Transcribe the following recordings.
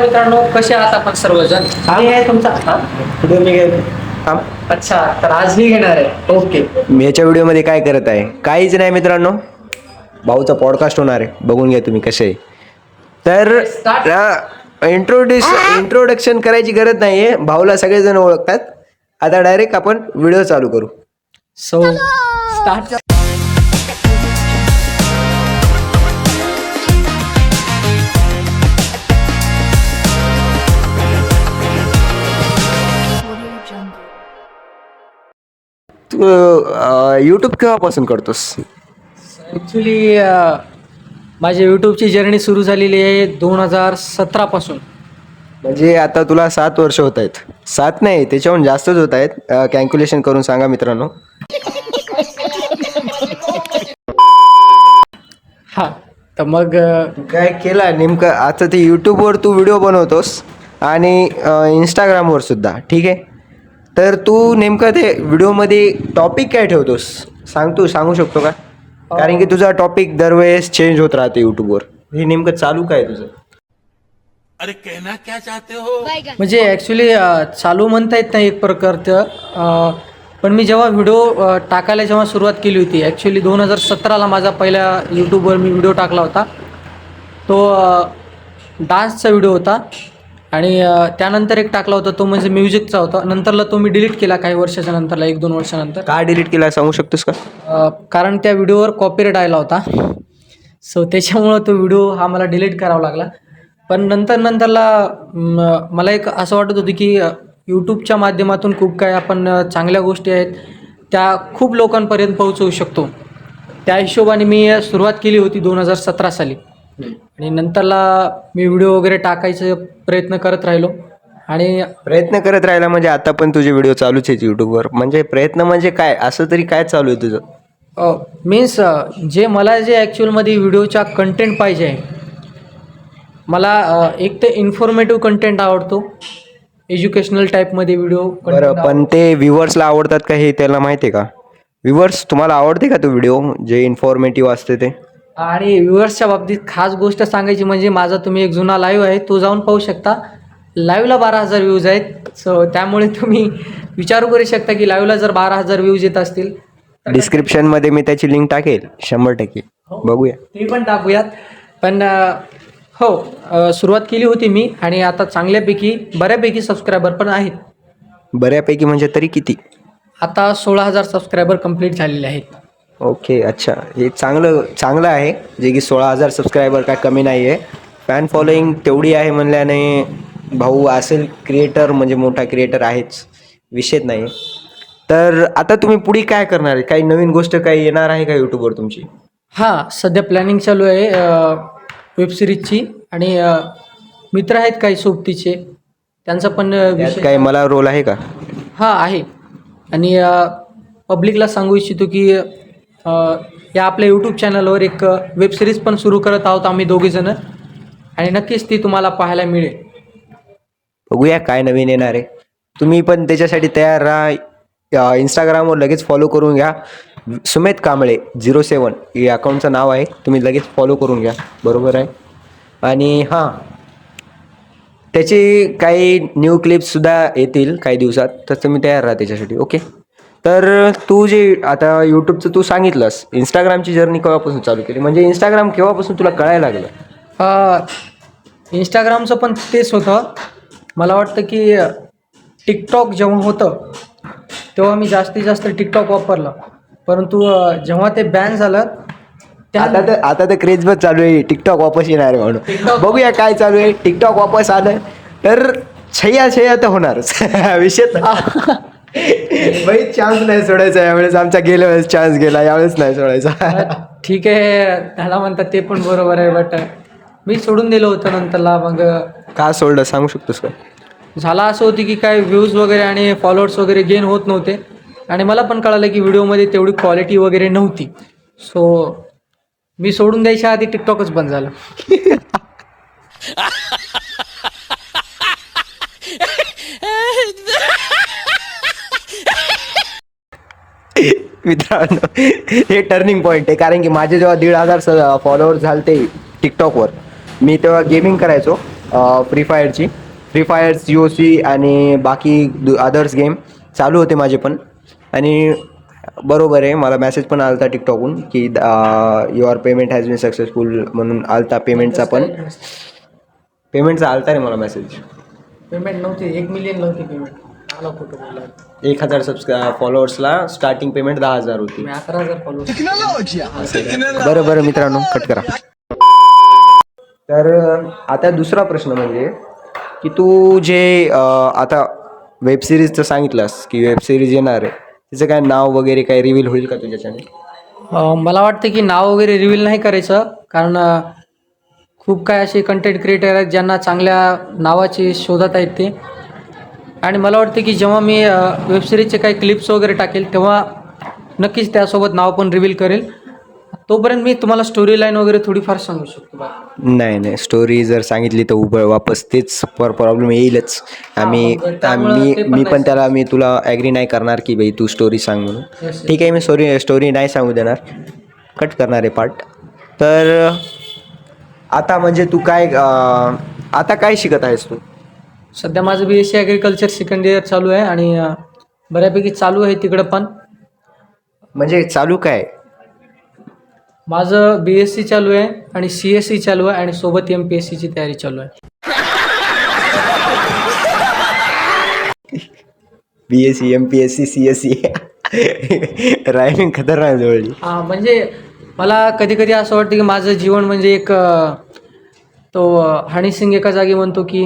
मित्रांनो कसे आहात आपण सर्वजण? आणि आहे तुमचा हा? व्हिडिओ मी. अच्छा तर आज मी घेणार आहे. ओके. मी याच्या व्हिडिओमध्ये काय करत आहे? काहीच नाही मित्रांनो. भाऊचा पॉडकास्ट होणार आहे. बघून घ्या तुम्ही कसे आहे. तर. इंट्रोड्यूस इंट्रोडक्शन करायची गरज नाही आहे भाऊला सगळेजण ओळखतात. आता डायरेक्ट आपण व्हिडिओ चालू करू. सो स्टार्ट तू यूट्यूब केव्हापासून करतोस? ॲक्च्युली माझी यूट्यूबची जर्नी सुरू झालेली आहे दोन हजार सतरापासून. म्हणजे आता तुला सात वर्ष होत आहेत. सात नाही त्याच्याहून जास्तच होत आहेत. कॅल्क्युलेशन करून सांगा मित्रांनो. हां तर मग काय केला नेमकं? आता ते यूट्यूबवर तू व्हिडिओ बनवतोस आणि इंस्टाग्रामवर सुद्धा. ठीक आहे? तर तू नेमकं ते व्हिडिओमध्ये टॉपिक काय ठेवतोस? सांग तू सांगू शकतो का? कारण की तुझा टॉपिक दरवेळेस चेंज होत राहते यूट्यूबवर हे नेमकं चालू काय तुझं? अरे कहना क्या चाहते हो? म्हणजे ॲक्च्युली चालू म्हणता येत नाही एक प्रकारचं पण मी जेव्हा व्हिडिओ टाकायला जेव्हा सुरुवात केली होती ॲक्च्युली दोन हजार सतराला माझा पहिला यूट्यूबवर मी व्हिडिओ टाकला होता. तो डान्सचा व्हिडिओ होता. आणि त्यानंतर एक टाकला होता तो म्हणजे म्युझिकचा होता. नंतरला तो मी डिलीट केला काही वर्षाच्या नंतरला एक दोन वर्षानंतर. का डिलीट केला सांगू शकतोस का? कारण त्या व्हिडिओवर कॉपीराईट आला होता. सो त्याच्यामुळं तो व्हिडिओ हा मला डिलीट करावा लागला. पण नंतर नंतरला मला एक असं वाटत होतं की यूट्यूबच्या माध्यमातून खूप काही आपण चांगल्या गोष्टी आहेत. त्या खूप लोकांपर्यंत पोहोचवू शकतो. त्या हिशोबाने मी सुरुवात केली होती दोन हजार सतरा साली. आणि नंतरला मी व्हिडिओ वगैरे टाकायचा प्रयत्न करत राहिलो. आणि प्रयत्न करत राहिला म्हणजे आता पण तुझे व्हिडिओ चालूच आहेत यूट्यूबवर म्हणजे प्रयत्न म्हणजे काय? असं तरी काय चालू आहे तुझं? मीन्स जे मला जे ॲक्च्युअलमध्ये व्हिडिओचा कंटेंट पाहिजे आहे मला अ, एक तर इन्फॉर्मेटिव्ह कंटेंट आवडतो. एज्युकेशनल टाईपमध्ये व्हिडिओ बरं पण ते व्ह्युअर्सला आवडतात का हे त्याला माहिती आहे का? व्ह्युअर्स तुम्हाला आवडते का तो व्हिडिओ? जे इन्फॉर्मेटिव्ह असते ते? आणि व्ह्युअर्सच्या बाबतीत खास गोष्ट सांगायची म्हणजे माझा तुम्ही एक जुना लाईव्ह आहे तो जाऊन पाहू शकता. लाईव्हला बारा हजार व्ह्यूज आहेत सो त्यामुळे तुम्ही विचारू करू शकता की लाईव्हला जर बारा हजार व्ह्यूज येत असतील डिस्क्रिप्शनमध्ये मी त्याची लिंक टाकेल शंभर टक्के. बघूया. ते पण टाकूयात. पण हो अ, सुरुवात केली होती मी आणि आता चांगल्यापैकी बऱ्यापैकी सबस्क्रायबर पण आहेत. बऱ्यापैकी म्हणजे तरी किती? आता सोळा हजार सबस्क्रायबर कंप्लीट झालेले आहेत. ओके अच्छा. हे चांगलं चांगलं आहे. जे की सोळा हजार सबस्क्रायबर काय कमी नाही आहे फॅन फॉलोईंग तेवढी आहे म्हणल्याने भाऊ असेल क्रिएटर म्हणजे मोठा क्रिएटर आहेच. विषयच नाही. तर आता तुम्ही पुढे काय करणार आहे? काही नवीन गोष्ट काही येणार आहे का यूट्यूबवर तुमची? हां सध्या प्लॅनिंग चालू आहे वेबसिरीजची आणि अ, मित्र आहेत काही सोबतीचे. त्यांचा पण अ, विषय काही मला रोल आहे का? हां आहे. आणि पब्लिकला सांगू इच्छितो की या आपल्या यूट्यूब चॅनलवर एक वेबसिरीज पण सुरू करत आहोत आम्ही दोघीजणं आणि नक्कीच ती तुम्हाला पाहायला मिळेल. बघूया काय नवीन येणार आहे. तुम्ही पण त्याच्यासाठी तयार राहा. इंस्टाग्रामवर लगेच फॉलो करून घ्या. सुमेध कांबळे झिरो सेवन हे अकाउंटचं नाव आहे. तुम्ही लगेच फॉलो करून घ्या. बरोबर आहे. आणि हां त्याचे काही न्यू क्लिप्ससुद्धा येतील काही दिवसात. तर तुम्ही तयार राहा त्याच्यासाठी. ओके तर तू जे आता यूट्यूबचं तू सांगितलंस इंस्टाग्रामची जर्नी केव्हापासून चालू केली? म्हणजे इंस्टाग्राम केव्हापासून तुला कळायला लागलं? अ, इंस्टाग्रामचं पण तेच होतं. मला वाटतं की टिकटॉक जेव्हा होतं तेव्हा मी जास्तीत जास्त टिकटॉक वापरलं. परंतु अ, जेव्हा ते बॅन झालं त्या आता तर आता तर क्रेज बस चालू आहे. टिकटॉक वापस येणार आहे म्हणून. TikTok- बघूया काय चालू आहे. टिकटॉक वापस आलं तर छय्या छय्या तर होणारच. विषय भाई चान्स नाही सोडायचा यावेळेस आमचा गेल्या वेळेस चान्स गेला यावेळेस नाही सोडायचा. ठीक आहे त्याला म्हणतात ते पण बरोबर आहे बट मी सोडून दिलं होतं नंतरला मग का सोडलं सांगू शकतोस का? झाला असं होती की काय व्ह्यूज वगैरे आणि फॉलोअर्स वगैरे गेन होत नव्हते. आणि मला पण कळालं की व्हिडिओमध्ये तेवढी क्वालिटी वगैरे नव्हती. सो मी सोडून द्यायच्या आधी टिकटॉकच बंद झालं. मित्रांनो हे टर्निंग पॉईंट आहे. कारण की माझे जेव्हा दीड हजार फॉलोअर्स झाले ते टिकटॉकवर मी तेव्हा गेमिंग करायचो free फायरची free fire C O C आणि बाकी अदर्स गेम चालू होते माझे पण. आणि बरोबर आहे मला मेसेज पण आलता टिकटॉकहून की your payment has been successful म्हणून आलता पेमेंटचा पण. पेमेंटचा आलता रे मला मेसेज पेमेंट नव्हती एक मिलियन नव्हती पेमेंट आला फोटो बोलला एक हजार सबस्क्राय फॉलोअर्सला स्टार्टिंग पेमेंट दहा हजार होती. मी अकरा हजार फॉलोअर्स बरं बरं मित्रांनो कट करा. तर अं, आता दुसरा प्रश्न म्हणजे की तू जे अं, आता वेब सिरीजचं सांगितलंस की वेब सिरीज येणार आहे. तिचं काय नाव वगैरे काय रिव्हील होईल का तुझ्या चॅनल मला वाटतं की नाव वगैरे रिव्हील नाही करायचं. कारण अ, खूप काय असे कंटेंट क्रिएटर आहेत ज्यांना चांगल्या नावाचे शोधत आहेत ते. आणि मला वाटतं की जेव्हा मी वेबसिरीजचे काही क्लिप्स वगैरे टाकेल तेव्हा नक्कीच त्यासोबत नाव पण रिव्हील करेल. तोपर्यंत मी तुम्हाला स्टोरी लाईन वगैरे थोडीफार सांगू शकतो बा. नाही नाही. स्टोरी जर सांगितली तर उभं वापस तेच पर प्रॉब्लेम येईलच. आम्ही त्यामुळं आम्ही पण मी नाही पण त्याला मी तुला ॲग्री नाही करणार की बाई तू स्टोरी सांग म्हणून. Yes, yes. ठीक आहे मी स्टोरी स्टोरी नाही सांगू देणार. कट करणार आहे पार्ट तर आता म्हणजे तू काय अं, आता काय शिकत आहेस तू? सध्या माझं B S C agriculture second year चालू आहे आणि अ, बऱ्यापैकी चालू आहे तिकडं पण. म्हणजे चालू काय? माझं बी एस सी चालू आहे आणि सी एस सी चालू आहे आणि सोबत एम पी एस सीची तयारी चालू आहे. B S C M P S C C S C. Rhyming खतरनाक जवळली हा म्हणजे मला कधी कधी असं वाटतं की माझं जीवन म्हणजे एक अ, तो अ, हनी सिंग एका जागी म्हणतो की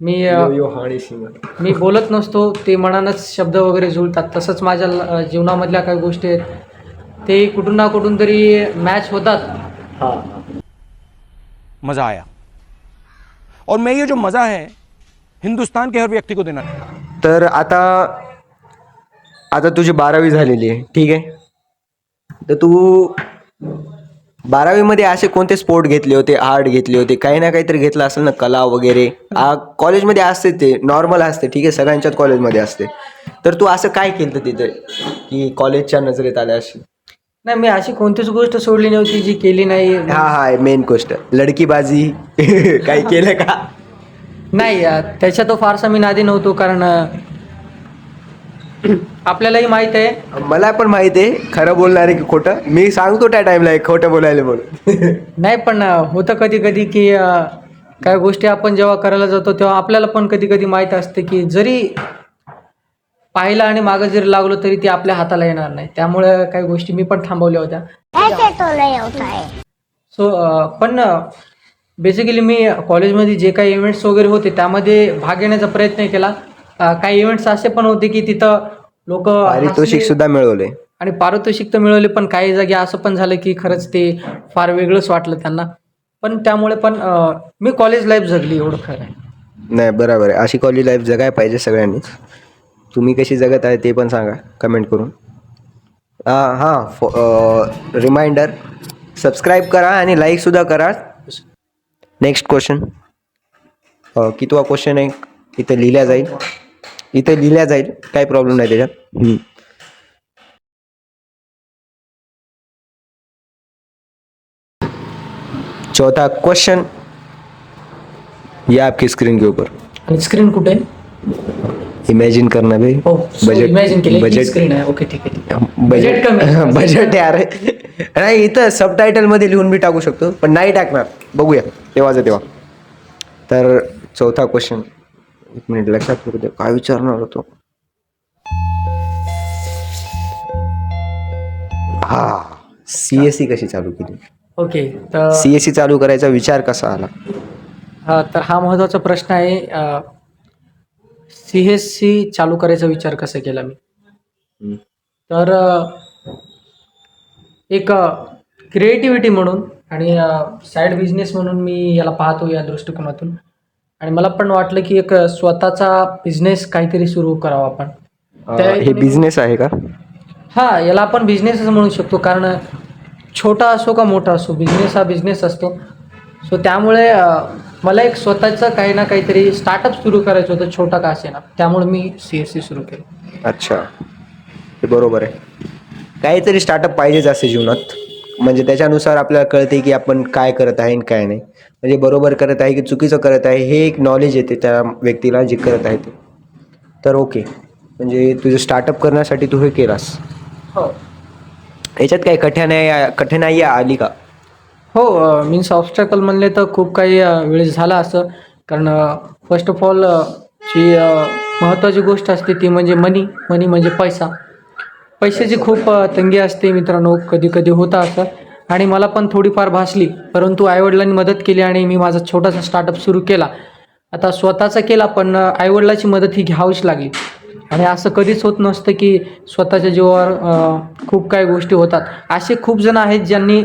मी अ, मी बोलत नसतो ते मनानंच शब्द वगैरे जुळतात. तसंच माझ्या ल- जीवनामधल्या काही गोष्टी आहेत. ते कुठून ना कुठून तरी मॅच होतात. मजा आया. और मैं ये जो मजा है हिंदुस्तान के हर व्यक्ति को देना तर आता आता तुझी बारावी झालेली आहे ठीक आहे? तर तू बारावीमध्ये असे कोणते स्पोर्ट घेतले होते? आर्ट घेतले होते. काही ना काहीतरी घेतलं असेल ना कला वगैरे. आ, कॉलेजमध्ये असते ते. नॉर्मल असते. ठीक आहे सगळ्यांच्याच कॉलेजमध्ये असते. तर तू असं काय केलं तिथे? की कॉलेजच्या नजरेत आल्या अशी? नाही मी अशी कोणतीच गोष्ट सोडली नव्हती जी केली नाही. हा हा मेन गोष्ट. लडकीबाजी. काही केलं का? नाही त्याच्या तो फारसा मी नादी नव्हतो कारण आपल्यालाही माहीत आहे. मला पण माहिती आहे. खरं बोलणार आहे की खोटं. मी सांगतो त्या टाइमला खोटं बोलायला म्हणून. नाही पण होतं कधी कधी की काही गोष्टी आपण जेव्हा करायला जातो तेव्हा आपल्याला पण कधी कधी माहीत असते की जरी पाहिलं आणि मागं जरी लागलो तरी ती आपल्या हाताला येणार नाही. त्यामुळे काही गोष्टी मी पण थांबवल्या होत्या. सो पण बेसिकली मी कॉलेजमध्ये जे काही इव्हेंट्स वगैरे होते त्यामध्ये भाग घेण्याचा प्रयत्न केला. काही इव्हेंट्स असे पण होते की तिथं लोक पारितोषिक सुद्धा मिळवले. आणि पारितोषिक तर मिळवले पण काही जागी असं पण झालं की खरंच ते फार वेगळंच वाटलं त्यांना. पण त्यामुळे पण मी कॉलेज लाईफ जगली एवढं खरं आहे. नाही बरोबर आहे. अशी कॉलेज लाईफ जगाय पाहिजे सगळ्यांनीच. तुम्ही कशी जगत आहे ते पण सांगा कमेंट करून. हां हां रिमाइंडर सबस्क्राईब करा आणि लाईकसुद्धा करा. नेक्स्ट क्वेश्चन कितवा क्वेश्चन आहे? इथं लिहिल्या जाईल. इथं लिहिल्या जाईल काही प्रॉब्लेम नाही त्याच्यात. हम्म. चौथा क्वेश्चन ये आपकी स्क्रीन के ऊपर. आणि स्क्रीन कुठे? आहे इमेजिन करना भाई. हो इमॅजिन केलं. स्क्रीन आहे. ओके ठीक आहे ठीक आहे. बजेट कमी. आहे. बजेट यार नाही इथं सबटायटलमध्ये लिहून बी टाकू शकतो पण नाही टाकणार. बघूया तेव्हाच तेव्हा. तर चौथा क्वेश्चन एक मिनिट लक्षात करू दे. काय विचारणार होतो? हा सीएससी कशी चालू केली? ओके तर सीएससी चालू करायचा विचार कसा आला? तर हा महत्त्वाचा प्रश्न आहे. सी एस सी चालू करायचा विचार कसा केला मी? तर अ, एक क्रिएटिव्हिटी म्हणून आणि साईड बिझनेस म्हणून मी याला पाहतो या दृष्टिकोनातून. आणि मला पण वाटलं की एक स्वतःचा बिझनेस काहीतरी सुरू करावा आपण. त्या हे हेतूने- बिझनेस आहे का? हा याला आपण बिझनेसच म्हणू शकतो कारण छोटा असो का मोठा असो बिझनेस हा बिझनेस असतो. सो त्यामुळे अ, मला एक स्वतःचं काही ना काहीतरी स्टार्टअप सुरू करायचं होतं छोटा का असेना. त्यामुळे मी सी एस सी सुरू केलं. अच्छा. बरोबर आहे. काहीतरी स्टार्टअप पाहिजेच असते जीवनात. म्हणजे त्याच्यानुसार आपल्याला कळते की आपण काय करत आहे आणि काय नाही. म्हणजे बरोबर करत आहे की चुकीचं करत आहे हे एक नॉलेज येते त्या व्यक्तीला जे करत आहे ते. तर ओके म्हणजे तुझं स्टार्टअप करण्यासाठी तू हे केलास. हो. याच्यात काही कठीणाई कठीणाई आली का? हो मीन्स ऑब्स्टॅकल म्हणले तर खूप काही अ, वेळेस झालं असं. कारण फर्स्ट ऑफ ऑल जी महत्त्वाची गोष्ट असते ती म्हणजे मनी मनी म्हणजे पैसा. पैशाची खूप तंगी असते मित्रांनो कधी कधी होतं असं. आणि मला पण थोडीफार भासली परंतु आईवडिलांनी मदत केली आणि मी माझा छोटासा स्टार्टअप सुरू केला. आता स्वतःचा केला पण आईवडिलाची मदत ही घ्यावीच लागली. आणि असं कधीच होत नसतं की स्वतःच्या जीवावर खूप काही गोष्टी होतात. असे खूप जण आहेत ज्यांनी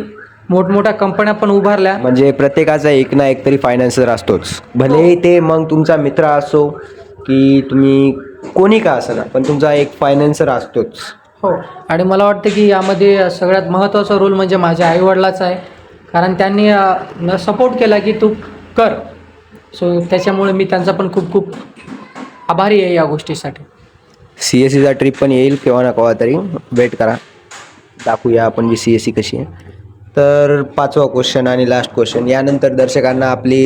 मोठमोठ्या कंपन्या पण उभारल्या. म्हणजे प्रत्येकाचा एक ना एक तरी फायनान्सर असतोच. भले ते मग तुमचा मित्र असो की तुम्ही कोणी का ना पण तुमचा एक फायनान्सर असतोच. हो. आणि मला वाटतं की यामध्ये सगळ्यात महत्त्वाचा रोल म्हणजे माझ्या आईवडिलाचा आहे. कारण त्यांनी न सपोर्ट केला की तू कर. सो त्याच्यामुळे मी त्यांचा पण खूप खूप आभारी आहे या गोष्टीसाठी. सी एस सीचा ट्रिप पण येईल केव्हा ना केव्हा तरी. वेट करा. दाखवूया आपण जी सी एस सी कशी आहे. तर पाचवा क्वेश्चन आणि लास्ट क्वेश्चन यानंतर दर्शकांना आपली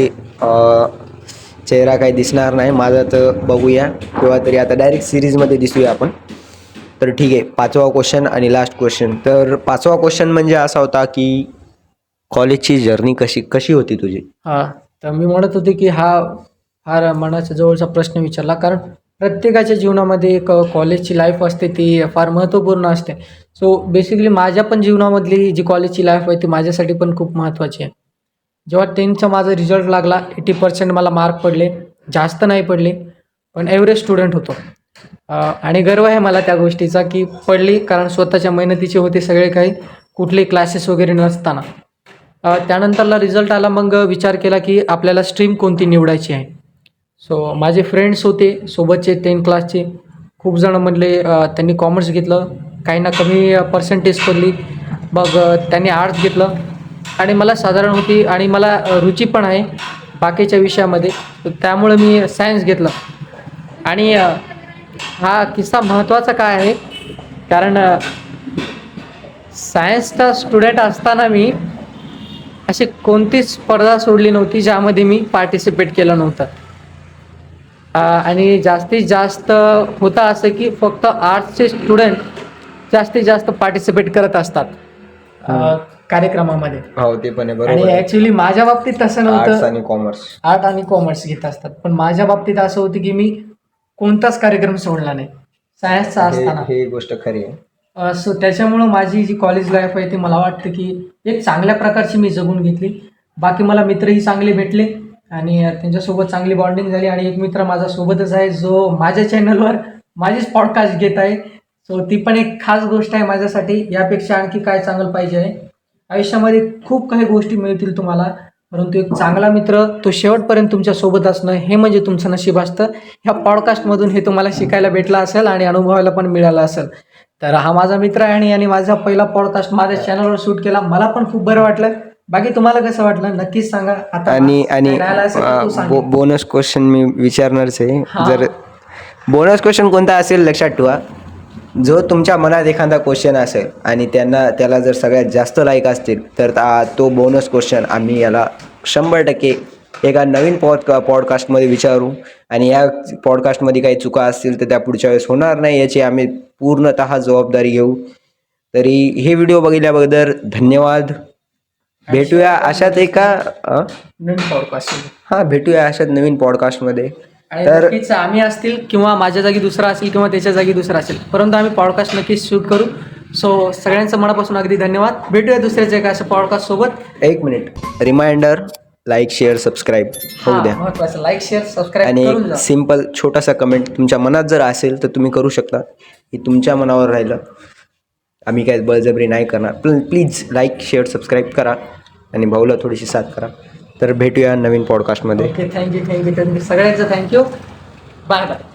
चेहरा काही दिसणार नाही. माझा तर बघूया. किंवा तरी. आता डायरेक्ट सिरीजमध्ये दिसूया आपण. तर ठीक आहे पाचवा क्वेश्चन आणि लास्ट क्वेश्चन तर पाचवा क्वेश्चन म्हणजे असा होता की कॉलेजची जर्नी कशी कशी होती तुझी? हां तर मी म्हणत होते की हा फार मनाच्या जवळचा प्रश्न विचारला कारण प्रत्येकाच्या जीवनामध्ये एक कॉलेजची लाईफ असते ती फार महत्त्वपूर्ण असते. सो बेसिकली माझ्या पण जीवनामधली जी कॉलेजची लाईफ आहे ती माझ्यासाठी पण खूप महत्त्वाची आहे. जेव्हा टेन्थचा माझा रिझल्ट लागला एटी पर्सेंट मला मार्क पडले जास्त नाही पडले पण ॲव्हरेज स्टुडंट होतो. आणि गर्व आहे मला त्या गोष्टीचा की पडली कारण स्वतःच्या मेहनतीचे होते सगळे काही कुठले क्लासेस वगैरे नसताना. त्यानंतरला रिझल्ट आला मग विचार केला की आपल्याला स्ट्रीम कोणती निवडायची आहे. सो माझे फ्रेंड्स होते सोबतचे टेन क्लासचे खूप जण म्हणले त्यांनी कॉमर्स घेतलं. काही ना कमी पर्सेंटेज पडली. मग त्यांनी आर्ट्स घेतलं. आणि मला साधारण होती आणि मला रुची पण आहे बाकीच्या विषयामध्ये. त्यामुळं त्यामुळे मी सायन्स घेतलं. आणि हा किस्सा महत्त्वाचा काय आहे? कारण सायन्सचा स्टुडंट असताना मी अशी कोणतीच स्पर्धा सोडली नव्हती ज्यामध्ये मी पार्टिसिपेट केलं नव्हतं. आणि जास्तीत जास्त होतं असं की फक्त आर्ट्सचे स्टुडंट जास्तीत जास्त पार्टिसिपेट करत असतात. कार्यक्रमामध्ये. हो ते पण आहे आणि ऍक्च्युली माझ्या बाबतीत तसं आर्ट्स नव्हतं आणि कॉमर्स आर्ट आणि कॉमर्स घेत असतात. पण माझ्या बाबतीत असं होतं की मी कोणताच कार्यक्रम सोडला नाही. सायन्सचा असताना. हे गोष्ट खरी आहे. सो त्याच्यामुळं माझी जी कॉलेज लाईफ आहे ती मला वाटतं की एक चांगल्या प्रकारची मी जगून घेतली. बाकी मला मित्रही चांगले भेटले आणि अ, त्यांच्यासोबत चांगली बॉन्डिंग झाली आणि एक मित्र माझा सोबतच आहे जो माझ्या चॅनलवर माझीच पॉडकास्ट घेत आहे. सो ती पण एक खास गोष्ट आहे माझ्यासाठी. यापेक्षा आणखी काय चांगलं पाहिजे आहे? आयुष्यामध्ये खूप काही गोष्टी मिळतील तुम्हाला. परंतु एक चांगला मित्र तो शेवटपर्यंत तुमच्यासोबत असणं हे म्हणजे तुमचं नशीब असतं. ह्या पॉडकास्टमधून हे तुम्हाला शिकायला भेटलं असेल आणि अनुभवायला पण मिळालं असेल. तर हा माझा मित्र आहे आणि याने माझा पहिला पॉडकास्ट माझ्या चॅनलवर शूट केला. मला पण खूप बरं वाटलं. बाकी तुम्हाला कसं वाटलं? नक्कीच सांगा. आता आणि आणि. बोनस क्वेश्चन मी विचारणारच आहे. जर बोनस क्वेश्चन कोणता असेल लक्षात ठेवा. जो तुमच्या मनात एखादा क्वेश्चन असेल आणि त्यांना त्याला जर सगळ्यात जास्त लाईक असतील तर ता- बोनस क्वेश्चन आम्ही याला शंभर टक्के एका नवीन पॉड पॉडकास्टमध्ये विचारू. आणि या पॉडकास्टमध्ये काही चुका असतील तर त्या पुढच्या वेळेस होणार नाही याची आम्ही पूर्णतः जबाबदारी घेऊ. तरी हे व्हिडिओ बघितल्याबद्दल धन्यवाद. भेटूया अशात एका? नवीन पॉडकास्ट हा भेटूया अशात नवीन पॉडकास्टमध्ये आणि तर नक्कीच आम्ही असतील किंवा माझ्या जागी दुसरा असेल किंवा त्याच्या जागी दुसरा असेल. परंतु आम्ही पॉडकास्ट नक्कीच शूट करू. सो सगळ्यांचं मनापासून अगदी धन्यवाद. भेटूया दुसऱ्याच्या एका अशा पॉडकास्ट सोबत. एक minute reminder like share subscribe होऊ द्या. महत्वाचं. लाईक शेअर सबस्क्राईब आणि करून जा. सिंपल छोटासा कमेंट तुमच्या मनात जर असेल तर तुम्ही करू शकता. हे तुमच्या मनावर राहिलं. आम्ही काय बळजबरी नाही करणार. पण प्लीज लाईक शेअर सबस्क्राईब करा. आणि भाऊला थोडीशी साथ करा. तर भेटूया नवीन पॉडकास्टमध्ये okay thank you thank you thank you सगळ्यांचं थँक्यू बाय बाय